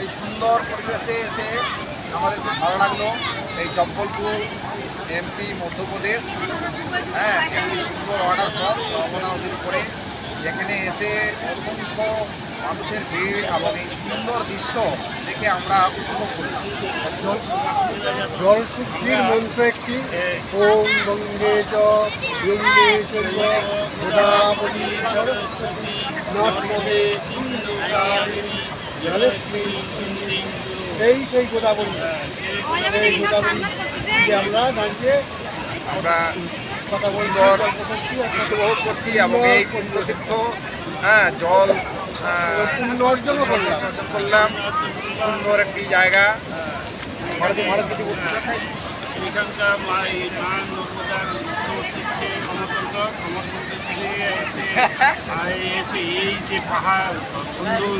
এই সুন্দর পরিবেশে এসে আমাদের খুব ভালো লাগল। এই জব্বলপুর এমপি মধ্যপ্রদেশ হ্যাঁ একটি সুন্দর অর্ডার ফর্ম যমুনা নদীর উপরে। যেখানে এসে অসংখ্য মানুষের ভিড় এবং এই সুন্দর দৃশ্য দেখে আমরা উপভোগ করলাম জল শুদ্ধির মন্ত্র একটি, ওম গঙ্গে চ, গঙ্গে চৈব গোদাবরী সরস্বতী এই সেই গোদাবরী এই গোদাবরী আমরা দাঁড়িয়ে আমরা সুন্দর করছি এবং এই পুণ্যতীর্থ হ্যাঁ জল পুণ্য করলাম। অর্জন করলাম। সুন্দর একটি জায়গা? এখানকার মা এই মা নর্মদার এসে এই যে পাহাড়, সুন্দর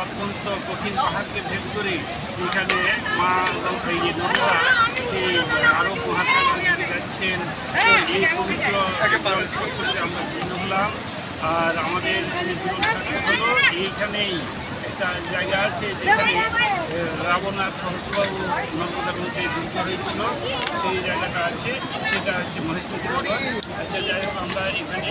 অত্যন্ত কঠিন পাহাড়কে ভেদ করে এখানে মা এই যে নর্মদা সেই আরব মহাসাগরের দিকে যাচ্ছেন এই পবিত্র আমরা ভিন্ন হলাম আর আমাদের হলো এইখানেই একটা জায়গা আছে যেখানে রাবণ আর সহস্রবাবু নর্মদার মধ্যে যুদ্ধ হয়েছিল সেই জায়গাটা আছে, সেটা হচ্ছে মহেশমতি নগর আচ্ছা যাই হোক, আমরা এখানে